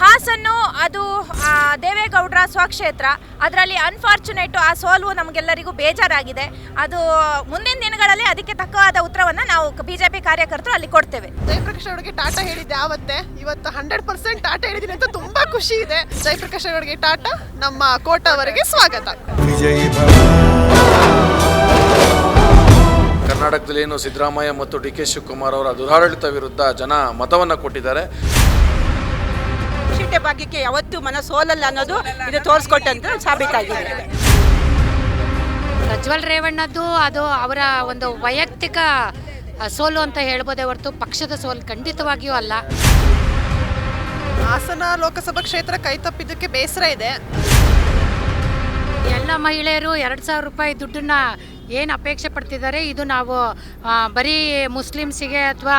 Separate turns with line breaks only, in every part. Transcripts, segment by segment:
ಹಾಸನ್ನು ಅದು ದೇವೇಗೌಡರ ಸ್ವಕ್ಷೇತ್ರ ಅದರಲ್ಲಿ ಅನ್ಫಾರ್ಚುನೇಟು ಆ ಸೋಲು ನಮಗೆಲ್ಲರಿಗೂ ಬೇಜಾರಾಗಿದೆ. ಅದು ಮುಂದಿನ ದಿನಗಳಲ್ಲಿ ಅದಕ್ಕೆ ತಕ್ಕವಾದ ಉತ್ತರವನ್ನು ನಾವು ಬಿ ಜೆ ಪಿ ಕಾರ್ಯಕರ್ತರು ಅಲ್ಲಿ ಕೊಡ್ತೇವೆ.
ಜಯಪ್ರಕಾಶ್ ಅವರಿಗೆ ಟಾಟಾ ಹೇಳಿದ್ದೆ ಆವತ್ತೆ. ಇವತ್ತು ಹಂಡ್ರೆಡ್ ಪರ್ಸೆಂಟ್ ಟಾಟಾ ಹೇಳಿದ್ದೀನಿ ಅಂತ ತುಂಬಾ ಖುಷಿ ಇದೆ. ಜಯಪ್ರಕಾಶ್ ಅವರಿಗೆ ಟಾಟಾ ನಮ್ಮ ಕೋಟವರೆಗೆ ಸ್ವಾಗತ.
ಕರ್ನಾಟಕದಲ್ಲಿ ಏನು ಸಿದ್ದರಾಮಯ್ಯ ಮತ್ತು ಡಿ ಕೆ ಶಿವಕುಮಾರ್ ಅವರ ದುರಾಡಳಿತ ವಿರುದ್ಧ ಜನ ಮತವನ್ನು ಕೊಟ್ಟಿದ್ದಾರೆ.
ಶೀಟೆ ಭಾಗ್ಯಕ್ಕೆ ಯಾವತ್ತೂ ಮನ ಸೋಲಲ್ಲ ಅನ್ನೋದು ಇದು ತೋರಿಸ್ಕೊಟ್ಟಂತ ಸಾಬೀತಾಗಿದೆ.
ಪ್ರಜ್ವಲ್ ರೇವಣ್ಣದ್ದು ಅದು ಅವರ ಒಂದು ವೈಯಕ್ತಿಕ ಸೋಲು ಅಂತ ಹೇಳ್ಬೋದೇ ಹೊರತು ಪಕ್ಷದ ಸೋಲು ಖಂಡಿತವಾಗಿಯೂ ಅಲ್ಲ.
ಹಾಸನ ಲೋಕಸಭಾ ಕ್ಷೇತ್ರ ಕೈ ತಪ್ಪಿದ್ದಕ್ಕೆ ಬೇಸರ ಇದೆ.
ಎಲ್ಲ ಮಹಿಳೆಯರು ಎರಡು ಸಾವಿರ ರೂಪಾಯಿ ದುಡ್ಡನ್ನ ಏನು ಅಪೇಕ್ಷೆ ಪಡ್ತಿದ್ದಾರೆ? ಇದು ನಾವು ಬರೀ ಮುಸ್ಲಿಮ್ಸಿಗೆ ಅಥವಾ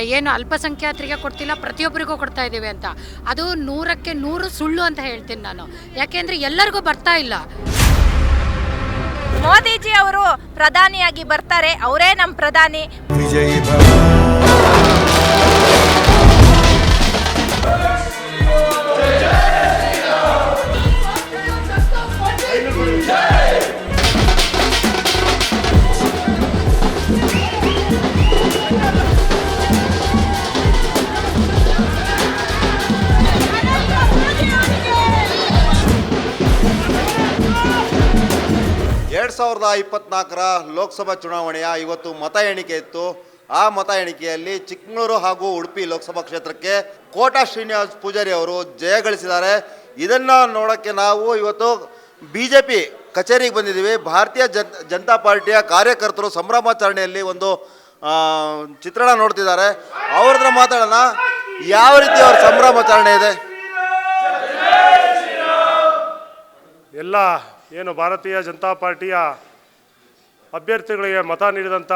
ಏನು ಅಲ್ಪಸಂಖ್ಯಾತರಿಗೆ ಕೊಡ್ತಿಲ್ಲ ಪ್ರತಿಯೊಬ್ಬರಿಗೂ ಕೊಡ್ತಾ ಇದ್ದೀವಿ ಅಂತ. ಅದು ನೂರಕ್ಕೆ ನೂರು ಸುಳ್ಳು ಅಂತ ಹೇಳ್ತೀನಿ ನಾನು. ಯಾಕೆಂದರೆ ಎಲ್ಲರಿಗೂ ಬರ್ತಾ ಇಲ್ಲ.
ಮೋದಿಜಿ ಅವರು ಪ್ರಧಾನಿಯಾಗಿ ಬರ್ತಾರೆ ಅವರೇ ನಮ್ಮ ಪ್ರಧಾನಿ.
ಎರಡು ಸಾವಿರದ ಇಪ್ಪತ್ನಾಲ್ಕರ ಲೋಕಸಭಾ ಚುನಾವಣೆಯ ಇವತ್ತು ಮತ ಎಣಿಕೆ ಇತ್ತು. ಆ ಮತ ಎಣಿಕೆಯಲ್ಲಿ ಚಿಕ್ಕಮಗಳೂರು ಹಾಗೂ ಉಡುಪಿ ಲೋಕಸಭಾ ಕ್ಷೇತ್ರಕ್ಕೆ ಕೋಟಾ ಶ್ರೀನಿವಾಸ್ ಪೂಜಾರಿ ಅವರು ಜಯ ಗಳಿಸಿದ್ದಾರೆ. ಇದನ್ನು ನೋಡೋಕ್ಕೆ ನಾವು ಇವತ್ತು ಬಿ ಜೆ ಪಿ ಕಚೇರಿಗೆ ಬಂದಿದ್ದೀವಿ. ಭಾರತೀಯ ಜನ್, ಜನತಾ ಪಾರ್ಟಿಯ ಕಾರ್ಯಕರ್ತರು ಸಂಭ್ರಮಾಚರಣೆಯಲ್ಲಿ ಒಂದು ಚಿತ್ರಣ ನೋಡ್ತಿದ್ದಾರೆ. ಅವ್ರ ಹತ್ರ ಮಾತಾಡೋಣ. ಯಾವ ರೀತಿ ಅವ್ರ ಸಂಭ್ರಮಾಚರಣೆ ಇದೆ?
ಎಲ್ಲ ಏನು ಭಾರತೀಯ ಜನತಾ ಪಾರ್ಟಿಯ ಅಭ್ಯರ್ಥಿಗಳಿಗೆ ಮತ ನೀಡಿದಂಥ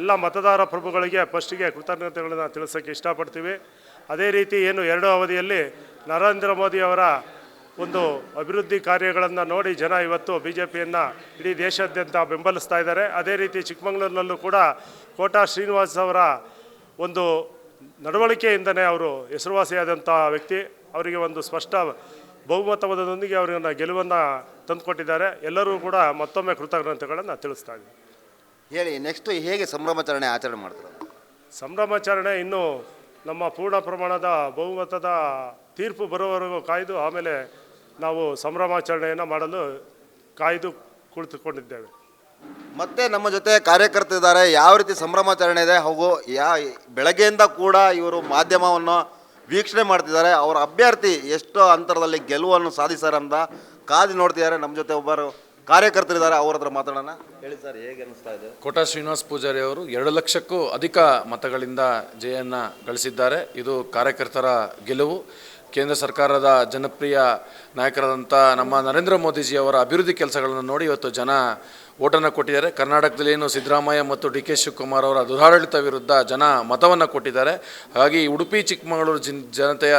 ಎಲ್ಲ ಮತದಾರ ಪ್ರಭುಗಳಿಗೆ ಫಸ್ಟಿಗೆ ಕೃತಜ್ಞತೆಗಳನ್ನು ತಿಳಿಸೋಕ್ಕೆ ಇಷ್ಟಪಡ್ತೀವಿ. ಅದೇ ರೀತಿ ಏನು ಎರಡು ಅವಧಿಯಲ್ಲಿ ನರೇಂದ್ರ ಮೋದಿ ಅವರ ಒಂದು ಅಭಿವೃದ್ಧಿ ಕಾರ್ಯಗಳನ್ನು ನೋಡಿ ಜನ ಇವತ್ತು ಬಿ ಜೆ ಪಿಯನ್ನು ಇಡೀ ದೇಶಾದ್ಯಂತ ಬೆಂಬಲಿಸ್ತಾ ಇದ್ದಾರೆ. ಅದೇ ರೀತಿ ಚಿಕ್ಕಮಗಳೂರಿನಲ್ಲೂ ಕೂಡ ಕೋಟಾ ಶ್ರೀನಿವಾಸ್ ಅವರ ಒಂದು ನಡವಳಿಕೆಯಿಂದನೇ ಅವರು ಹೆಸರುವಾಸಿಯಾದಂಥ ವ್ಯಕ್ತಿ. ಅವರಿಗೆ ಒಂದು ಸ್ಪಷ್ಟ ಬಹುಮತವಾದದೊಂದಿಗೆ ಅವರನ್ನು ಗೆಲುವನ್ನು ತಂದುಕೊಟ್ಟಿದ್ದಾರೆ. ಎಲ್ಲರೂ ಕೂಡ ಮತ್ತೊಮ್ಮೆ ಕೃತಜ್ಞತೆಗಳನ್ನು ತಿಳಿಸ್ತಾ ಇದ್ದೀವಿ
ಹೇಳಿ ನೆಕ್ಸ್ಟ್ ಹೇಗೆ ಸಂಭ್ರಮಾಚರಣೆ ಆಚರಣೆ ಮಾಡ್ತಾರೆ?
ಸಂಭ್ರಮಾಚರಣೆ ಇನ್ನೂ ನಮ್ಮ ಪೂರ್ಣ ಪ್ರಮಾಣದ ಬಹುಮತದ ತೀರ್ಪು ಬರುವವರೆಗೂ ಕಾಯ್ದು ಆಮೇಲೆ ನಾವು ಸಂಭ್ರಮಾಚರಣೆಯನ್ನು ಮಾಡಲು ಕಾಯ್ದು ಕುಳಿತುಕೊಂಡಿದ್ದೇವೆ.
ಮತ್ತೆ ನಮ್ಮ ಜೊತೆ ಕಾರ್ಯಕರ್ತರಿದ್ದಾರೆ. ಯಾವ ರೀತಿ ಸಂಭ್ರಮಾಚರಣೆ ಇದೆ? ಹಾಗೂ ಯಾ ಬೆಳಗ್ಗೆಯಿಂದ ಕೂಡ ಇವರು ಮಾಧ್ಯಮವನ್ನು ವೀಕ್ಷಣೆ ಮಾಡ್ತಿದ್ದಾರೆ. ಅವರ ಅಭ್ಯರ್ಥಿ ಎಷ್ಟು ಅಂತರದಲ್ಲಿ ಗೆಲುವನ್ನು ಸಾಧಿಸ್ತಾರೆ ಅಂತ ಕಾದಿ ನೋಡ್ತಿದ್ದಾರೆ. ನಮ್ಮ ಜೊತೆ ಒಬ್ಬರು ಕಾರ್ಯಕರ್ತರಿದ್ದಾರೆ. ಅವ್ರ ಹತ್ರ ಮಾತಾಡೋಣ. ಹೇಳಿ ಸರ್, ಹೇಗೆ ಅನಿಸ್ತಾ ಇದೆ?
ಕೋಟಾ ಶ್ರೀನಿವಾಸ್ ಪೂಜಾರಿ ಅವರು ಎರಡು ಲಕ್ಷಕ್ಕೂ ಅಧಿಕ ಮತಗಳಿಂದ ಜಯವನ್ನು ಗಳಿಸಿದ್ದಾರೆ. ಇದು ಕಾರ್ಯಕರ್ತರ ಗೆಲುವು. ಕೇಂದ್ರ ಸರ್ಕಾರದ ಜನಪ್ರಿಯ ನಾಯಕರಾದಂಥ ನಮ್ಮ ನರೇಂದ್ರ ಮೋದಿಜಿ ಅವರ ಅಭಿವೃದ್ಧಿ ಕೆಲಸಗಳನ್ನು ನೋಡಿ ಇವತ್ತು ಜನ ಓಟನ್ನು ಕೊಟ್ಟಿದ್ದಾರೆ. ಕರ್ನಾಟಕದಲ್ಲಿ ಏನು ಸಿದ್ದರಾಮಯ್ಯ ಮತ್ತು ಡಿ ಕೆ ಶಿವಕುಮಾರ್ ಅವರ ದುರಾಡಳಿತ ವಿರುದ್ಧ ಜನ ಮತವನ್ನು ಕೊಟ್ಟಿದ್ದಾರೆ. ಹಾಗಾಗಿ ಉಡುಪಿ ಚಿಕ್ಕಮಗಳೂರು ಜಿನ್ ಜನತೆಯ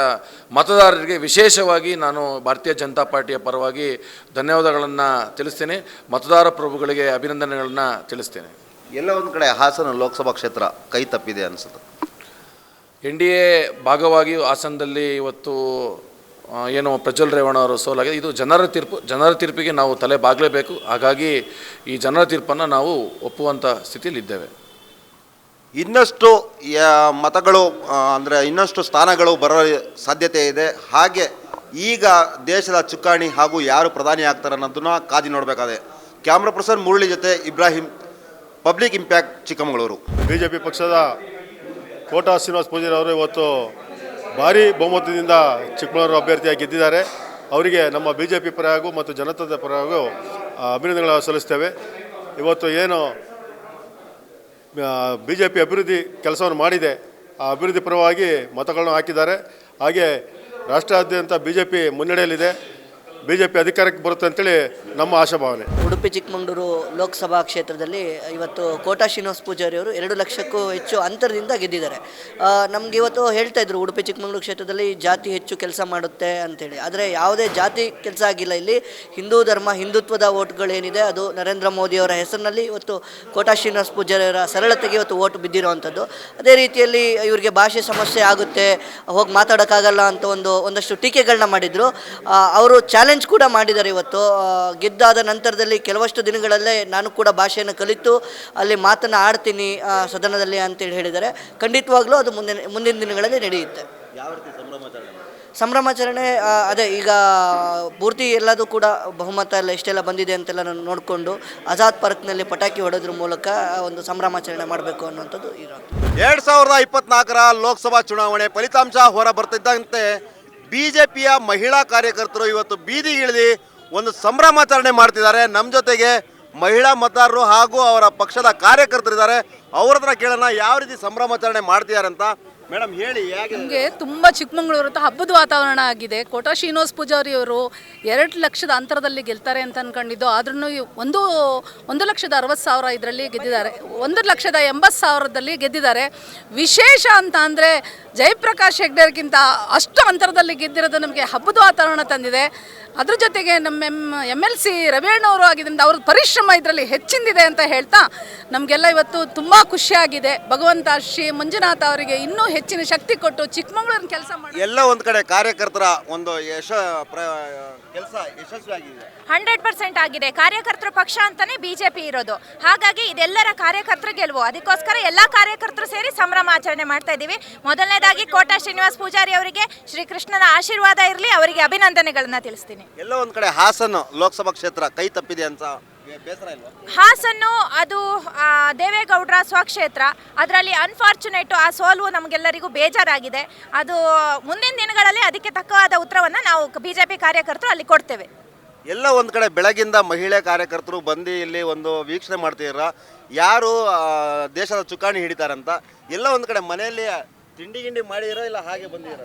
ಮತದಾರರಿಗೆ ವಿಶೇಷವಾಗಿ ನಾನು ಭಾರತೀಯ ಜನತಾ ಪಾರ್ಟಿಯ ಪರವಾಗಿ ಧನ್ಯವಾದಗಳನ್ನು ತಿಳಿಸ್ತೇನೆ. ಮತದಾರ ಪ್ರಭುಗಳಿಗೆ ಅಭಿನಂದನೆಗಳನ್ನು ತಿಳಿಸ್ತೇನೆ.
ಎಲ್ಲ ಒಂದು ಕಡೆ ಹಾಸನ ಲೋಕಸಭಾ ಕ್ಷೇತ್ರ ಕೈ ತಪ್ಪಿದೆ ಅನಿಸುತ್ತೆ.
ಎನ್ ಡಿ ಎ ಭಾಗವಾಗಿ ಹಾಸನದಲ್ಲಿ ಇವತ್ತು ಏನು ಪ್ರಜ್ವಲ್ ರೇವಣ್ಣ ಅವರು ಸೋಲಾಗಿದೆ. ಇದು ಜನರ ತೀರ್ಪು ಜನರ ತೀರ್ಪಿಗೆ ನಾವು ತಲೆ ಬಾಗಲೇಬೇಕು. ಹಾಗಾಗಿ ಈ ಜನರ ತೀರ್ಪನ್ನು ನಾವು ಒಪ್ಪುವಂಥ ಸ್ಥಿತಿಯಲ್ಲಿದ್ದೇವೆ.
ಇನ್ನಷ್ಟು ಯಾ- ಮತಗಳು ಅಂದರೆ ಇನ್ನಷ್ಟು ಸ್ಥಾನಗಳು ಬರೋ ಸಾಧ್ಯತೆ ಇದೆ. ಹಾಗೆ ಈಗ ದೇಶದ ಚುಕ್ಕಾಣಿ ಹಾಗೂ ಯಾರು ಪ್ರಧಾನಿ ಆಗ್ತಾರೆ ಅನ್ನೋದನ್ನ ಕಾದಿ ನೋಡಬೇಕಾದೆ. ಕ್ಯಾಮ್ರಾ ಪರ್ಸನ್ ಮುರಳಿ ಜೊತೆ Ibrahim public impact Chikkamagaluru.
B J P ಪಕ್ಷದ ಕೋಟಾ ಶ್ರೀನಿವಾಸ್ ಪೂಜಾರಿ ಅವರು ಇವತ್ತು ಭಾರಿ ಬಹುಮತದಿಂದ ಚಿಕ್ಕಮಗಳೂರು ಅಭ್ಯರ್ಥಿಯಾಗಿ ಗೆದ್ದಿದ್ದಾರೆ. ಅವರಿಗೆ ನಮ್ಮ ಬಿ ಜೆ ಪಿ ಪರವಾಗೂ ಮತ್ತು ಜನತಾದ ಪರವಾಗೂ ಆ, ಅಭಿನಂದನೆಗಳನ್ನು ಸಲ್ಲಿಸ್ತೇವೆ. ಇವತ್ತು ಏನು ಬಿ ಜೆ ಪಿ ಅಭಿವೃದ್ಧಿ ಕೆಲಸವನ್ನು ಮಾಡಿದೆ. ಆ ಅಭಿವೃದ್ಧಿ ಪರವಾಗಿ ಮತಗಳನ್ನು ಹಾಕಿದ್ದಾರೆ. ಹಾಗೆ ರಾಷ್ಟ್ರಾದ್ಯಂತ ಬಿ ಜೆ ಪಿ ಮುನ್ನಡೆಯಲ್ಲಿದೆ. ಬಿ ಜೆ ಪಿ ಅಧಿಕಾರಕ್ಕೆ ಬರುತ್ತೆ ಅಂತೇಳಿ ನಮ್ಮ ಆಶಾಭಾವನೆ.
ಉಡುಪಿ ಚಿಕ್ಕಮಗಳೂರು ಲೋಕಸಭಾ ಕ್ಷೇತ್ರದಲ್ಲಿ ಇವತ್ತು ಕೋಟಾ ಶ್ರೀನಿವಾಸ ಪೂಜಾರಿ ಅವರು ಎರಡು ಲಕ್ಷಕ್ಕೂ ಹೆಚ್ಚು ಅಂತರದಿಂದ ಗೆದ್ದಿದ್ದಾರೆ. ನಮ್ಗೆ ಇವತ್ತು ಹೇಳ್ತಾ ಇದ್ರು, ಉಡುಪಿ ಚಿಕ್ಕಮಗಳೂರು ಕ್ಷೇತ್ರದಲ್ಲಿ ಜಾತಿ ಹೆಚ್ಚು ಕೆಲಸ ಮಾಡುತ್ತೆ ಅಂತೇಳಿ. ಆದರೆ ಯಾವುದೇ ಜಾತಿ ಕೆಲಸ ಆಗಿಲ್ಲ ಇಲ್ಲಿ. ಹಿಂದೂ ಧರ್ಮ, ಹಿಂದುತ್ವದ ಓಟ್ಗಳೇನಿದೆ, ಅದು ನರೇಂದ್ರ ಮೋದಿ ಅವರ ಹೆಸರಿನಲ್ಲಿ ಇವತ್ತು ಕೋಟಾ ಶ್ರೀನಿವಾಸ ಪೂಜಾರಿ ಅವರ ಸರಳತೆಗೆ ಇವತ್ತು ಓಟ್ ಬಿದ್ದಿರುವಂಥದ್ದು. ಅದೇ ರೀತಿಯಲ್ಲಿ ಇವರಿಗೆ ಭಾಷೆ ಸಮಸ್ಯೆ ಆಗುತ್ತೆ, ಹೋಗಿ ಮಾತಾಡೋಕ್ಕಾಗಲ್ಲ ಅಂತ ಒಂದು, ಒಂದಷ್ಟು ಟೀಕೆಗಳನ್ನ ಮಾಡಿದರು. ಅವರು ಚಾಲೆಂಜ್ ಕೂಡ ಮಾಡಿದ್ದಾರೆ ಇವತ್ತು. ಗೆದ್ದಾದ ನಂತರದಲ್ಲಿ ಕೆಲವಷ್ಟು ದಿನಗಳಲ್ಲೇ ನಾನು ಕೂಡ ಭಾಷೆಯನ್ನು ಕಲಿತು ಅಲ್ಲಿ ಮಾತನ್ನು ಆಡ್ತೀನಿ ಸದನದಲ್ಲಿ ಅಂತೇಳಿ ಹೇಳಿದ್ದಾರೆ. ಖಂಡಿತವಾಗ್ಲೂ ಅದು ಮುಂದಿನ ಮುಂದಿನ ದಿನಗಳಲ್ಲಿ ನಡೆಯುತ್ತೆ.
ಯಾವ ರೀತಿ ಸಂಭ್ರಮಾಚರಣೆ
ಅದೇ ಈಗ ಪೂರ್ತಿ ಎಲ್ಲದೂ ಕೂಡ ಬಹುಮತ ಎಲ್ಲ ಇಷ್ಟೆಲ್ಲ ಬಂದಿದೆ ಅಂತೆಲ್ಲ ನಾನು ನೋಡಿಕೊಂಡು ಆಜಾದ್ ಪಾರ್ಕ್ನಲ್ಲಿ ಪಟಾಕಿ ಹೊಡೆದ್ರ ಮೂಲಕ ಒಂದು ಸಂಭ್ರಮಾಚರಣೆ ಮಾಡಬೇಕು ಅನ್ನುವಂಥದ್ದು ಇರೋದು
ಎರಡು ಸಾವಿರದ ಇಪ್ಪತ್ನಾಲ್ಕರ ಲೋಕಸಭಾ ಚುನಾವಣೆ ಫಲಿತಾಂಶ ಹೊರ ಬರ್ತಿದ್ದಂತೆ ಬಿಜೆಪಿಯ ಮಹಿಳಾ ಕಾರ್ಯಕರ್ತರು ಇವತ್ತು ಬೀದಿಗಿಳಿದು ಒಂದು ಸಂಭ್ರಮಾಚರಣೆ ಮಾಡ್ತಿದ್ದಾರೆ. ನಮ್ಮ ಜೊತೆಗೆ ಮಹಿಳಾ ಮತದಾರರು ಹಾಗೂ ಅವರ ಪಕ್ಷದ ಕಾರ್ಯಕರ್ತರಿದ್ದಾರೆ. ಅವ್ರ ಹತ್ರ ಕೇಳೋಣ, ಯಾವ ರೀತಿ ಸಂಭ್ರಮಾಚರಣೆ ಮಾಡ್ತಿದ್ದಾರೆ ಅಂತ. ಮೇಡಮ್, ಹೇಳಿ, ಹೇಗೆ?
ನಮಗೆ ತುಂಬ ಚಿಕ್ಕಮಂಗ್ಳೂರು ಅಂತ ಹಬ್ಬದ ವಾತಾವರಣ ಆಗಿದೆ. ಕೋಟಾ ಶ್ರೀನಿವಾಸ್ ಪೂಜಾರಿ ಅವರು ಎರಡು ಲಕ್ಷದ ಅಂತರದಲ್ಲಿ ಗೆಲ್ತಾರೆ ಅಂತ ಅನ್ಕೊಂಡಿದ್ದು. ಆದ್ರೂ ಒಂದು ಒಂದು ಲಕ್ಷದ ಅರವತ್ತು ಸಾವಿರ ಇದರಲ್ಲಿ ಗೆದ್ದಿದ್ದಾರೆ. ಒಂದು ಲಕ್ಷದ ಎಂಬತ್ತು ಸಾವಿರದಲ್ಲಿ ಗೆದ್ದಿದ್ದಾರೆ. ವಿಶೇಷ ಅಂತ ಅಂದರೆ ಜಯಪ್ರಕಾಶ್ ಹೆಗ್ಡೆರ್ಗಿಂತ ಅಷ್ಟು ಅಂತರದಲ್ಲಿ ಗೆದ್ದಿರೋದು ನಮಗೆ ಹಬ್ಬದ ವಾತಾವರಣ ತಂದಿದೆ. ಅದ್ರ ಜೊತೆಗೆ ನಮ್ಮ ಎಂ ಎಂ ಎಲ್ ಸಿ ರವಿಯಣ್ಣವರು ಆಗಿದ್ದರಿಂದ ಅವ್ರ ಪರಿಶ್ರಮ ಇದರಲ್ಲಿ ಹೆಚ್ಚಿಂದಿದೆ ಅಂತ ಹೇಳ್ತಾ ನಮಗೆಲ್ಲ ಇವತ್ತು ತುಂಬ ಖುಷಿಯಾಗಿದೆ. ಭಗವಂತ ಶ್ರೀ ಮಂಜುನಾಥ ಅವರಿಗೆ ಇನ್ನೂ ಹೆಚ್ಚಿನ ಶಕ್ತಿ ಕೊಟ್ಟು ಚಿಕ್ಕಮಗಳೂರಿನ ಕೆಲಸ ಮಾಡಿ.
ಎಲ್ಲ ಒಂದು ಕಡೆ ಕಾರ್ಯಕರ್ತರ ಒಂದು ಯಶ ಕೆಲಸ ಯಶಸ್ವಿಯಾಗಿದೆ.
ಹಂಡ್ರೆಡ್ ಪರ್ಸೆಂಟ್ ಆಗಿದೆ. ಕಾರ್ಯಕರ್ತರ ಪಕ್ಷ ಅಂತಾನೆ ಬಿಜೆಪಿ ಇರೋದು. ಹಾಗಾಗಿ ಇದೆಲ್ಲರ ಕಾರ್ಯಕರ್ತರ ಗೆಲುವು. ಅದಕ್ಕೋಸ್ಕರ ಎಲ್ಲ ಕಾರ್ಯಕರ್ತರು ಸೇರಿ ಸಂಭ್ರಮಾಚರಣೆ ಮಾಡ್ತಾ ಇದ್ದೀವಿ. ಮೊದಲನೇದಾಗಿ ಕೋಟಾ ಶ್ರೀನಿವಾಸ್ ಪೂಜಾರಿ ಅವರಿಗೆ ಶ್ರೀಕೃಷ್ಣನ ಆಶೀರ್ವಾದ ಇರಲಿ. ಅವರಿಗೆ ಅಭಿನಂದನೆಗಳನ್ನ ತಿಳಿಸ್ತೀನಿ.
ಎಲ್ಲ ಒಂದು ಕಡೆ ಹಾಸನ ಲೋಕಸಭಾ ಕ್ಷೇತ್ರ ಕೈ ತಪ್ಪಿದೆ ಅಂತ
ಹಾಸನ್ನು ಅದು ದೇವೇಗೌಡರ ಸ್ವಕ್ಷೇತ್ರ ಅದರಲ್ಲಿ ಅನ್ಫಾರ್ಚುನೇಟು ಆ ಸೋಲು ನಮಗೆಲ್ಲರಿಗೂ ಬೇಜಾರಾಗಿದೆ. ಅದು ಮುಂದಿನ ದಿನಗಳಲ್ಲಿ ಅದಕ್ಕೆ ತಕ್ಕವಾದ ಉತ್ತರವನ್ನು ನಾವು ಬಿಜೆಪಿ ಕಾರ್ಯಕರ್ತರು ಅಲ್ಲಿ ಕೊಡ್ತೇವೆ.
ಎಲ್ಲ ಒಂದು ಕಡೆ ಬೆಳಗಿಂದ ಮಹಿಳೆ ಕಾರ್ಯಕರ್ತರು ಬಂದು ಇಲ್ಲಿ ಒಂದು ವೀಕ್ಷಣೆ ಮಾಡ್ತೀರ ಯಾರು ದೇಶದ ಚುಕ್ಕಾಣಿ ಹಿಡಿತಾರಂತ? ಎಲ್ಲ ಒಂದು ಕಡೆ ಮನೆಯಲ್ಲಿ ತಿಂಡಿ ಗಿಂಡಿ ಮಾಡಿದಿರೋ ಇಲ್ಲ ಹಾಗೆ ಬಂದಿರೋ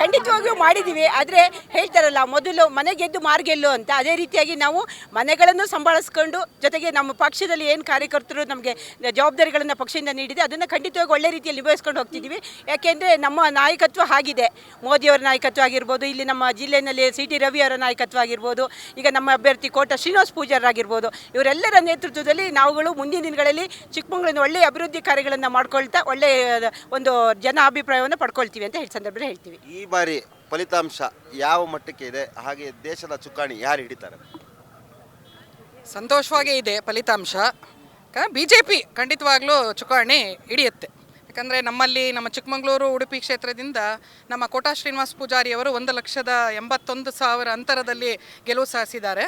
ಖಂಡಿತವಾಗಿಯೂ ಮಾಡಿದ್ದೀವಿ ಆದರೆ ಹೇಳ್ತಾರಲ್ಲ, ಮೊದಲು ಮನೆ ಗೆದ್ದು ಮಾರ್ಗೆಲ್ಲು ಅಂತ. ಅದೇ ರೀತಿಯಾಗಿ ನಾವು ಮನೆಗಳನ್ನು ಸಂಭಾಳಿಸ್ಕೊಂಡು ಜೊತೆಗೆ ನಮ್ಮ ಪಕ್ಷದಲ್ಲಿ ಏನು ಕಾರ್ಯಕರ್ತರು ನಮಗೆ ಜವಾಬ್ದಾರಿಗಳನ್ನು ಪಕ್ಷದಿಂದ ನೀಡಿದೆ, ಅದನ್ನು ಖಂಡಿತವಾಗಿ ಒಳ್ಳೆ ರೀತಿಯಲ್ಲಿ ನಿಭಾಯಿಸ್ಕೊಂಡು ಹೋಗ್ತಿದ್ದೀವಿ ಯಾಕೆಂದರೆ ನಮ್ಮ ನಾಯಕತ್ವ ಆಗಿದೆ. ಮೋದಿಯವರ ನಾಯಕತ್ವ ಆಗಿರ್ಬೋದು, ಇಲ್ಲಿ ನಮ್ಮ ಜಿಲ್ಲೆಯಲ್ಲಿ ಸಿ ಟಿ ರವಿ ಅವರ ನಾಯಕತ್ವ ಆಗಿರ್ಬೋದು, ಈಗ ನಮ್ಮ ಅಭ್ಯರ್ಥಿ ಕೋಟ ಶ್ರೀನಿವಾಸ್ ಪೂಜಾರಾಗಿರ್ಬೋದು ಇವರೆಲ್ಲರ ನೇತೃತ್ವದಲ್ಲಿ ನಾವುಗಳು ಮುಂದಿನ ದಿನಗಳಲ್ಲಿ ಚಿಕ್ಕಮಗಳೂರಿನ ಒಳ್ಳೆಯ ಅಭಿವೃದ್ಧಿ ಕಾರ್ಯಗಳನ್ನು ಮಾಡ್ಕೊಳ್ತಾ ಒಳ್ಳೆಯ, ಒಂದು ಜನ ಅಭಿಪ್ರಾಯವನ್ನು ಪಡ್ಕೊಳ್ತೀವಿ ಅಂತ ಹೇಳಿ ಸಂದರ್ಭದಲ್ಲಿ ಹೇಳ್ತೀವಿ.
ಈ ಬಾರಿ ಫಲಿತಾಂಶ ಯಾವ ಮಟ್ಟಕ್ಕೆ ಇದೆ? ಹಾಗೆ ದೇಶದ ಚುಕ್ಕಾಣಿ ಯಾರು ಹಿಡಿತಾರೆ?
ಸಂತೋಷವಾಗೇ ಇದೆ ಫಲಿತಾಂಶ. ಬಿ ಜೆ ಪಿ ಖಂಡಿತವಾಗ್ಲೂ ಚುಕ್ಕಾಣಿ ಹಿಡಿಯುತ್ತೆ. ಯಾಕಂದರೆ ನಮ್ಮಲ್ಲಿ ನಮ್ಮ ಚಿಕ್ಕಮಗಳೂರು ಉಡುಪಿ ಕ್ಷೇತ್ರದಿಂದ ನಮ್ಮ ಕೋಟಾ ಶ್ರೀನಿವಾಸ್ ಪೂಜಾರಿ ಅವರು ಒಂದು ಲಕ್ಷದ ಎಂಬತ್ತೊಂದು ಸಾವಿರ ಅಂತರದಲ್ಲಿ ಗೆಲುವು ಸಾಧಿಸಿದ್ದಾರೆ.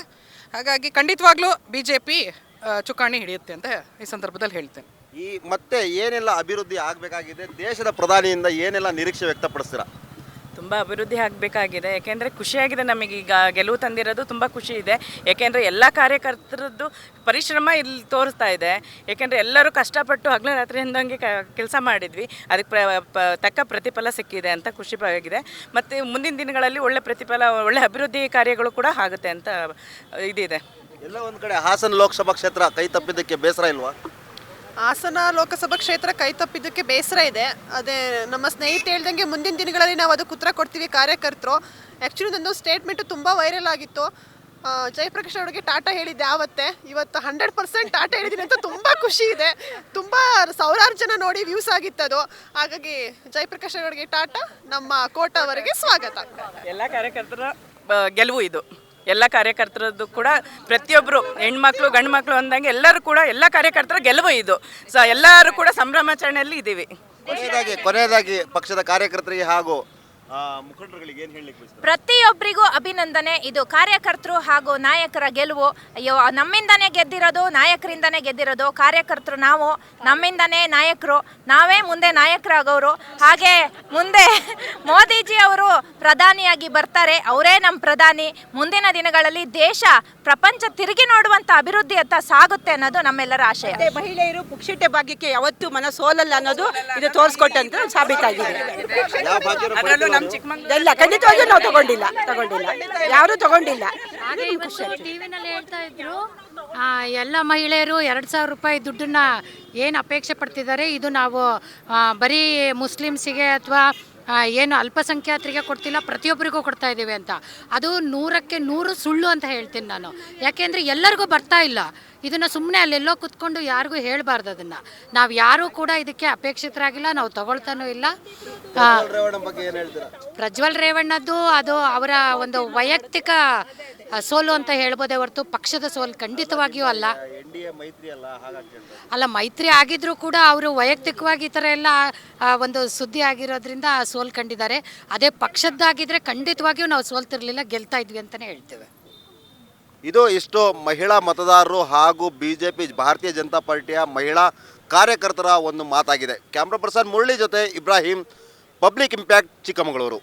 ಹಾಗಾಗಿ ಖಂಡಿತವಾಗ್ಲೂ ಬಿ ಜೆ ಪಿ ಚುಕ್ಕಾಣಿ ಹಿಡಿಯುತ್ತೆ ಅಂತ ಈ ಸಂದರ್ಭದಲ್ಲಿ ಹೇಳ್ತೇನೆ.
ಈ ಮತ್ತೆ ಏನೆಲ್ಲ ಅಭಿವೃದ್ಧಿ ಆಗಬೇಕಾಗಿದೆ? ದೇಶದ ಪ್ರಧಾನಿಯಿಂದ ಏನೆಲ್ಲ ನಿರೀಕ್ಷೆ ವ್ಯಕ್ತಪಡಿಸ್ತೀರಾ?
ತುಂಬ ಅಭಿವೃದ್ಧಿ ಆಗಬೇಕಾಗಿದೆ. ಯಾಕೆಂದರೆ ಖುಷಿಯಾಗಿದೆ ಈಗ ಗೆಲುವು ತಂದಿರೋದು ತುಂಬ ಖುಷಿ ಇದೆ. ಯಾಕೆಂದರೆ ಎಲ್ಲ ಕಾರ್ಯಕರ್ತರದ್ದು ಪರಿಶ್ರಮ ಇಲ್ಲಿ ತೋರಿಸ್ತಾ ಇದೆ. ಯಾಕೆಂದರೆ ಎಲ್ಲರೂ ಕಷ್ಟಪಟ್ಟು ಹಗಲು ರಾತ್ರಿ ಹಿಂದಂಗೆ ಕೆಲಸ ಮಾಡಿದ್ವಿ. ಅದಕ್ಕೆ ಪ್ರ ತಕ್ಕ ಪ್ರತಿಫಲ ಸಿಕ್ಕಿದೆ ಅಂತ ಖುಷಿ ಆಗಿದೆ ಮತ್ತು ಮುಂದಿನ ದಿನಗಳಲ್ಲಿ ಒಳ್ಳೆ ಪ್ರತಿಫಲ ಒಳ್ಳೆ ಅಭಿವೃದ್ಧಿ ಕಾರ್ಯಗಳು ಕೂಡ ಆಗುತ್ತೆ ಅಂತ ಇದಿದೆ.
ಎಲ್ಲ ಒಂದು ಕಡೆ ಹಾಸನ ಲೋಕಸಭಾ ಕ್ಷೇತ್ರ ಕೈ ತಪ್ಪಿದ್ದಕ್ಕೆ ಬೇಸರ ಇಲ್ವಾ?
ಹಾಸನ ಲೋಕಸಭಾ ಕ್ಷೇತ್ರ ಕೈ ತಪ್ಪಿದ್ದಕ್ಕೆ ಬೇಸರ ಇದೆ. ಅದೇ ನಮ್ಮ ಸ್ನೇಹಿತ ಹೇಳ್ದಂಗೆ ಮುಂದಿನ ದಿನಗಳಲ್ಲಿ ನಾವು ಅದಕ್ಕೆ ಉತ್ತರ ಕೊಡ್ತೀವಿ ಕಾರ್ಯಕರ್ತರು. ಆ್ಯಕ್ಚುಲಿ ನಂದು ಸ್ಟೇಟ್ಮೆಂಟು ತುಂಬ ವೈರಲ್ ಆಗಿತ್ತು. ಜಯಪ್ರಕಾಶ್ ಅವರಿಗೆ ಟಾಟಾ ಹೇಳಿದ್ದೆ ಆವತ್ತೆ. ಇವತ್ತು ಹಂಡ್ರೆಡ್ ಪರ್ಸೆಂಟ್ ಟಾಟಾ ಹೇಳಿದ್ದೀನಿ ಅಂತ ತುಂಬ ಖುಷಿ ಇದೆ. ತುಂಬ ಸಾವಿರಾರು ಜನ ನೋಡಿ ವ್ಯೂಸ್ ಆಗಿತ್ತದು ಹಾಗಾಗಿ ಜಯಪ್ರಕಾಶ್ ಅವರಿಗೆ ಟಾಟಾ ನಮ್ಮ ಕೋಟ ಅವರಿಗೆ ಸ್ವಾಗತ.
ಎಲ್ಲ ಕಾರ್ಯಕರ್ತರ ಗೆಲುವು ಇದು. ಎಲ್ಲ ಕಾರ್ಯಕರ್ತರದ್ದು ಕೂಡ ಪ್ರತಿಯೊಬ್ಬರು ಹೆಣ್ಮಕ್ಳು ಗಂಡು ಮಕ್ಕಳು ಅಂದಂಗೆ ಎಲ್ಲರೂ ಕೂಡ ಎಲ್ಲ ಕಾರ್ಯಕರ್ತರ ಗೆಲುವು ಇದು. ಸೊ ಎಲ್ಲರೂ ಕೂಡ ಸಂಭ್ರಮಾಚರಣೆಯಲ್ಲಿ ಇದ್ದೀವಿ
ಕೊನೆಯದಾಗಿ ಕೊನೆಯದಾಗಿ ಪಕ್ಷದ ಕಾರ್ಯಕರ್ತರಿಗೆ ಹಾಗೂ ಮುಖಂಡರುಗಳಿಗೆ ಏನು ಹೇಳಲಿಕ್ಕೆ ಬಯಸ್ತಾರೆ?
ಪ್ರತಿಯೊಬ್ಬರಿಗೂ ಅಭಿನಂದನೆ. ಇದು ಕಾರ್ಯಕರ್ತರು ಹಾಗೂ ನಾಯಕರ ಗೆಲುವು. ಅಯ್ಯೋ ನಮ್ಮಿಂದನೇ ಗೆದ್ದಿರೋದು ನಾಯಕರಿಂದನೇ ಗೆದ್ದಿರೋದು ಕಾರ್ಯಕರ್ತರು ನಾವು. ನಮ್ಮಿಂದನೇ ನಾಯಕರು. ನಾವೇ ಮುಂದೆ ನಾಯಕರಾಗೋರು. ಹಾಗೆ ಮುಂದೆ ಮೋದಿಜಿ ಅವರು ಪ್ರಧಾನಿಯಾಗಿ ಬರ್ತಾರೆ. ಅವರೇ ನಮ್ಮ ಪ್ರಧಾನಿ. ಮುಂದಿನ ದಿನಗಳಲ್ಲಿ ದೇಶ ಪ್ರಪಂಚ ತಿರುಗಿ ನೋಡುವಂಥ ಅಭಿವೃದ್ಧಿಯತ್ತ ಸಾಗುತ್ತೆ ಅನ್ನೋದು ನಮ್ಮೆಲ್ಲರ ಆಶಯ.
ಮಹಿಳೆಯರು ಪುಕ್ಷಿಟ್ಟೆ ಭಾಗ್ಯಕ್ಕೆ ಯಾವತ್ತೂ ಮನ ಸೋಲಲ್ಲ ಅನ್ನೋದು ಇದು ತೋರಿಸ್ಕೊಟ್ಟಂತ ಸಾಬೀತಾಗಿದೆ
ಅದರಲ್ಲೂ ನಮ್ಮ ಚಿಕ್ಕಮಂಗ್ಳೂರು
ಇಲ್ಲ ಖಂಡಿತವಾಗಿಯೂ ನಾವು ತಗೊಂಡಿಲ್ಲ. ತಗೊಂಡಿಲ್ಲ. ಯಾರು ತಗೊಂಡಿಲ್ಲ.
ಹಾಗೆ ಇವತ್ತು ಟಿವಿನಲ್ಲಿ ಹೇಳ್ತಾ ಇದ್ರು ಆ, ಎಲ್ಲ ಮಹಿಳೆಯರು ಎರಡು ಸಾವಿರ ರೂಪಾಯಿ ದುಡ್ಡನ್ನ ಏನು ಅಪೇಕ್ಷೆ ಪಡ್ತಿದ್ದಾರೆ? ಇದು ನಾವು ಆ, ಬರೀ ಮುಸ್ಲಿಮ್ಸಿಗೆ ಅಥವಾ ಏನು ಅಲ್ಪಸಂಖ್ಯಾತರಿಗೆ ಕೊಡ್ತಿಲ್ಲ, ಪ್ರತಿಯೊಬ್ಬರಿಗೂ ಕೊಡ್ತಾ ಇದ್ದೀವಿ ಅಂತ. ಅದು ನೂರಕ್ಕೆ ನೂರು ಸುಳ್ಳು ಅಂತ ಹೇಳ್ತೀನಿ ನಾನು. ಯಾಕೆಂದರೆ ಎಲ್ಲರಿಗೂ ಬರ್ತಾ ಇಲ್ಲ. ಇದನ್ನು ಸುಮ್ಮನೆ ಅಲ್ಲೆಲ್ಲೋ ಕುತ್ಕೊಂಡು ಯಾರಿಗೂ ಹೇಳಬಾರ್ದು ಅದನ್ನು. ನಾವು ಯಾರೂ ಕೂಡ ಇದಕ್ಕೆ ಅಪೇಕ್ಷಿತರಾಗಿಲ್ಲ, ನಾವು ತಗೊಳ್ತಾನೂ ಇಲ್ಲ. ಪ್ರಜ್ವಲ್ ರೇವಣ್ಣದ್ದು ಅದು ಅವರ ಒಂದು ವೈಯಕ್ತಿಕ ಸೋಲು ಅಂತ ಹೇಳ್ಬೋದೇ ಹೊರತು ಪಕ್ಷದ ಸೋಲು ಖಂಡಿತವಾಗಿಯೂ ಅಲ್ಲ.
ಅಲ್ಲ
ಮೈತ್ರಿ ಆಗಿದ್ರೂ ಕೂಡ ಅವರು ವೈಯಕ್ತಿಕವಾಗಿ ಈ ಥರ ಎಲ್ಲ ಆ, ಒಂದು ಸುದ್ದಿ ಆಗಿರೋದ್ರಿಂದ ಆ ಸೋಲು ಕಂಡಿದ್ದಾರೆ. ಅದೇ ಪಕ್ಷದ್ದಾಗಿದ್ರೆ ಖಂಡಿತವಾಗಿಯೂ ನಾವು ಸೋಲ್ತಿರ್ಲಿಲ್ಲ ಗೆಲ್ತಾ ಇದ್ವಿ ಅಂತಲೇ ಹೇಳ್ತೇವೆ.
ಇದು ಇಷ್ಟು ಮಹಿಳಾ ಮತದಾರರು ಹಾಗೂ ಬಿಜೆಪಿ ಜೆ ಪಿ ಭಾರತೀಯ ಜನತಾ ಪಾರ್ಟಿಯ ಮಹಿಳಾ ಕಾರ್ಯಕರ್ತರ ಒಂದು ಮಾತಾಗಿದೆ. ಕ್ಯಾಮ್ರಾ ಪರ್ಸನ್ ಮುರಳಿ ಜೊತೆ ಇಬ್ರಾಹಿಂ ಪಬ್ಲಿಕ್ ಇಂಪ್ಯಾಕ್ಟ್ ಚಿಕ್ಕಮಗಳೂರು.